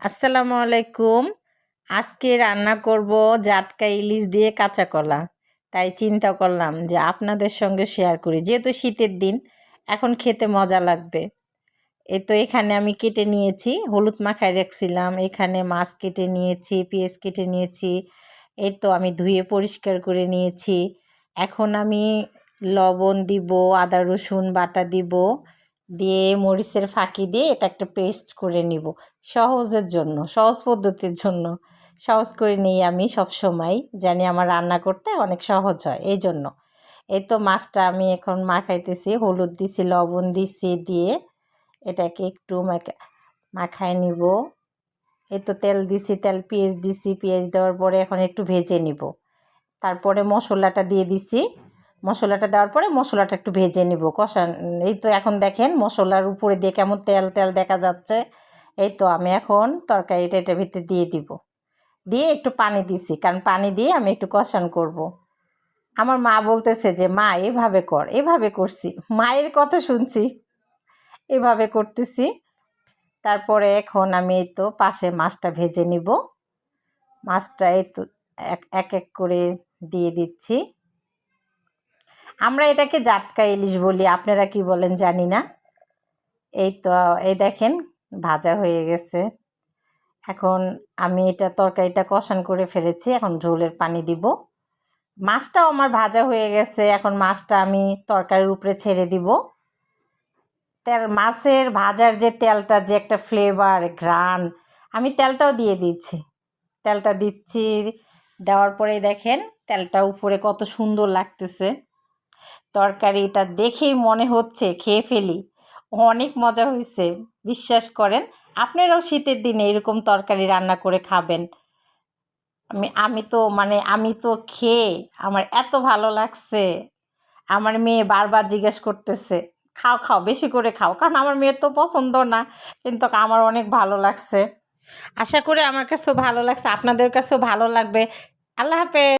আসসালামু আলাইকুম। আজকে রান্না করব জাটকা ইলিশ দিয়ে কাঁচা কলা। তাই চিন্তা করলাম যে আপনাদের সঙ্গে শেয়ার করি। যেহেতু শীতের দিন, এখন খেতে মজা লাগবে। এ তো এখানে আমি কেটে নিয়েছি, হলুদ মাখায় রাখছিলাম। এখানে মাছ কেটে নিয়েছি, পেঁয়াজ কেটে নিয়েছি। এই তো আমি ধুয়ে পরিষ্কার করে নিয়েছি। এখন আমি লবণ দিব, আদা রসুন বাটা দিব। দিয়ে মরিচের ফাঁকি দিয়ে এটা একটা পেস্ট করে নিব। সহজের জন্য, সহজ পদ্ধতির জন্য। সহজ করে নিই আমি সব সময় জানি আমার রান্না করতে অনেক সহজ হয় এই জন্য এই তো মাছটা আমি এখন মাখাইতেছি, হলুদ দিছি, লবণ দিছি, দিয়ে এটাকে একটু মাখায় নিব। এই তো তেল দিছি, তেল, পেঁয়াজ দিছি, পেঁয়াজ দেওয়ার পরে এখন একটু ভেজে নিব। তারপরে মশলাটা দিয়ে দিছি। মশলাটা দেওয়ার পরে মশলাটা একটু ভেজে নিব কষান এই তো এখন দেখেন মশলার উপরে দিয়ে কেমন তেল তেল দেখা যাচ্ছে। এই তো আমি এখন তরকারিটা এটার ভিতরে দিয়ে দিব। দিয়ে একটু পানি দিছি, কারণ পানি দিয়ে আমি একটু কষান করব। আমার মা বলতেছে যে, মা, এভাবে কর, এভাবে করছি। মায়ের কথা শুনছি, এভাবে করতেছি। তারপরে এখন আমি এই তো পাশে মাছটা ভেজে নিব। মাছটা এই তো এক এক করে দিয়ে দিচ্ছি। আমরা এটাকে জাটকা ইলিশ বলি, আপনারা কি বলেন জানি না। এই তো, এই দেখেন, ভাজা হয়ে গেছে। এখন আমি এটা তরকারিটা কষান করে ফেলেছি, এখন ঝোলের পানি দিব। মাছটাও আমার ভাজা হয়ে গেছে, এখন মাছটা আমি তরকারির উপরে ছেড়ে দিব। তেল, মাছের ভাজার যে তেলটা, যে একটা ফ্লেভার ঘ্রাণ, আমি তেলটাও দিয়ে দিচ্ছি। তেলটা দিচ্ছি, দেওয়ার পরে দেখেন, তেলটা উপরে কত সুন্দর লাগতেছে। তরকারিটা দেখেই মনে হচ্ছে, খেয়ে ফেলি। অনেক মজা হয়েছে বিশ্বাস করেন। আপনারাও শীতের দিনে এরকম তরকারি রান্না করে খাবেন। আমি আমি তো মানে আমি তো খেয়ে আমার এত ভালো লাগছে। আমার মেয়ে বারবার জিজ্ঞেস করতেছে, খাও খাও, বেশি করে খাও। কারণ আমার মেয়ের তো পছন্দ না, কিন্তু আমার অনেক ভালো লাগছে। আশা করি আমার কাছেও ভালো লাগছে, আপনাদের কাছেও ভালো লাগবে। আল্লাহ হাফেজ।